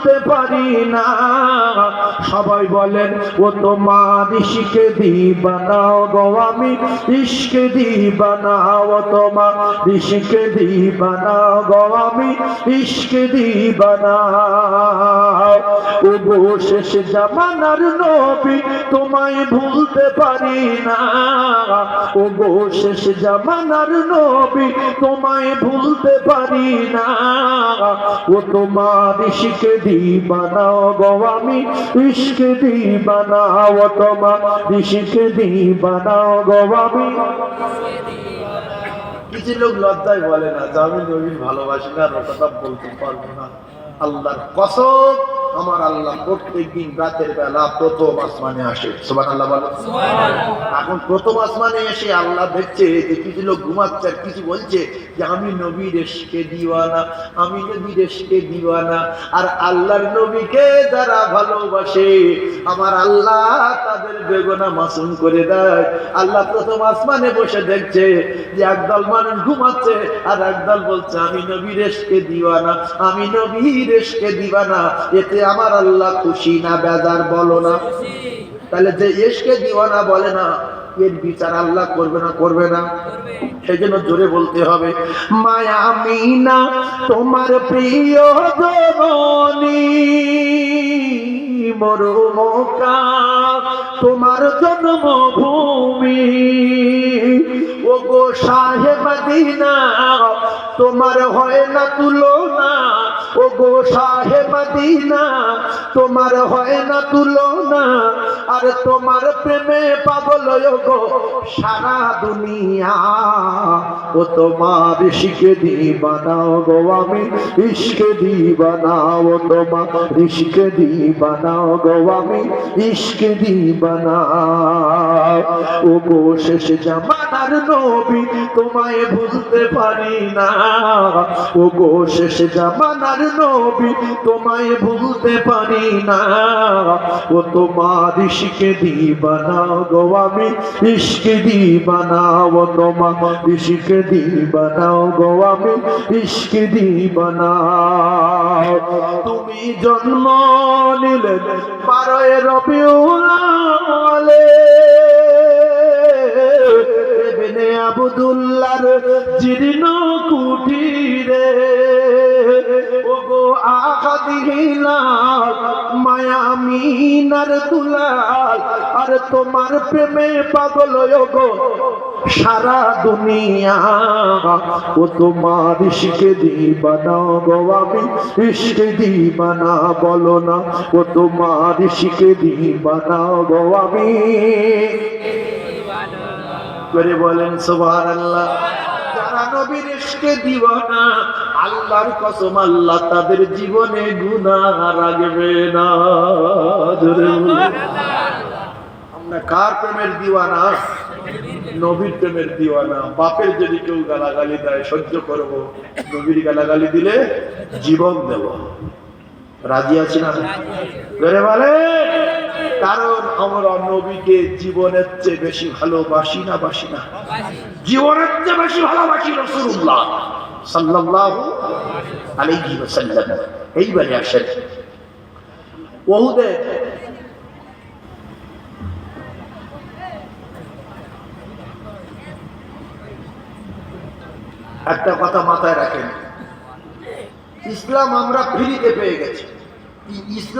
ভুলতে পারি না। সবাই বলেন, ও তো তোমার ইশকে দিবানা গো আমি ইশকে দিবানা, ও তোমার ইশকে দিবানা গো আমি ইশকে দিবানা। ও গো শেষ জামানার নবী, তোমায় ভুলতে পারি না। ও গো শেষ জামানার নবী, তোমায় ভুলতে পারি না। ও তোমার ইশকে দিবানা গো আমি ইশকে দিবানা, ও তোমার ইশকে দিবানা গো আমি কিছু লোক লজ্জায় বলে না, যে আমি নবীর ভালোবাসি না কথা বলতে পারব না। আল্লাহর কসম। আমার আল্লাহ প্রত্যেক দিন রাতের বেলা প্রথম আসমানে আসে। সুবান আল্লাহ বলো এখন প্রথম আসমানে এসে আল্লাহ দেখছে যে কিছু লোক ঘুমাচ্ছে আর কিছু বলছে যে আমি নবী রেশকে দিওয়ানা আমি নবী রেশকে দিওয়ানা আর আল্লাহর নবীকে যারা ভালোবাসে আমার আল্লাহ তাদের বেগনা মাসুম করে দেয়। আল্লাহ প্রথম আসমানে বসে দেখছে যে একদল মানুষ ঘুমাচ্ছে আর একদল বলছে আমি নবী রেশকে দিওয়ানা আমি নবী রেশকে দিবানা এতে আমার আল্লাহ খুশি না, বেজার বলো না। তাহলে যে এসকে দিওয়ানা বলে না, এর বিচার আল্লাহ করবে না করবে না। সেই জন্য জোরে বলতে হবে, মায়া মিনা, তোমার প্রিয় জননী, মরুমকা, তোমার জন্মভূমি। ও গো সাহেব মদিনা, তোমার হয় না তুলনা ও গো সাহেব মদিনা, তোমার হয় না তুলনা, আর তোমার প্রেমে পাগল গো সারা দুনিয়া। ও তোমার ইশকে দিবানাও গো আমি ইশকে দিবানাও তোমার ইশকে দিবানাও গো আমি ইশকে দিবানাও ও গো শেষ জামানার নবী, তোমায় ভুলতে পারি না। ও গো শেষ জামানার নবী, তোমায় ভুলতে পারি না। ও তোমার ইশকে দিবানা গো আমি ইশকে দিবানা, ও তোমার ইশকে দিবানা গো আমি ইশকে দিবানা। তুমি জন্ম নিলে বারোয় রবিউলালে বেনে আবুদুল্লার জীর্ণ কুটিরে ও গো আহাদিলাল মায়ামিনার দুলাল, আর তোমার প্রেমে পাগল গো সারা দুনিয়া। ও তোমার ইশকে দিবানা গো, আমি ইশকে দিবানা বলো না। ও তোমার ইশকে দিবানা গো, আমি করে বলেন, সুবহানাল্লাহ। যারা নবীর ইশকে দিওয়ানা আল্লাহর কসম আল্লাহ তাদের জীবনে গুনাহ রাখবে না। আমরা কার প্রেমের দিওয়ানা? নবীর প্রেমের দিওয়ানা। বাপের যদি কেউ গালাগালি দেয়, সহ্য করব। নবীর গালাগালি দিলে জীবন দেব। রাজি আছি না? বেড়ে বলে কারণ আমরা নবীকে জীবনের চেয়ে বেশি ভালোবাসি না, বাসি না? জীবনের চেয়ে বেশি ভালোবাসি রসুল্লাহ সাল্লাল্লাহু আলাইহি ওয়াসাল্লাম। এইবারে আসেন। ওহুদে একটা কথা মাথায় রাখেন। ইসলাম আমরা ফ্রিতে পেয়ে গেছি। ইসলাম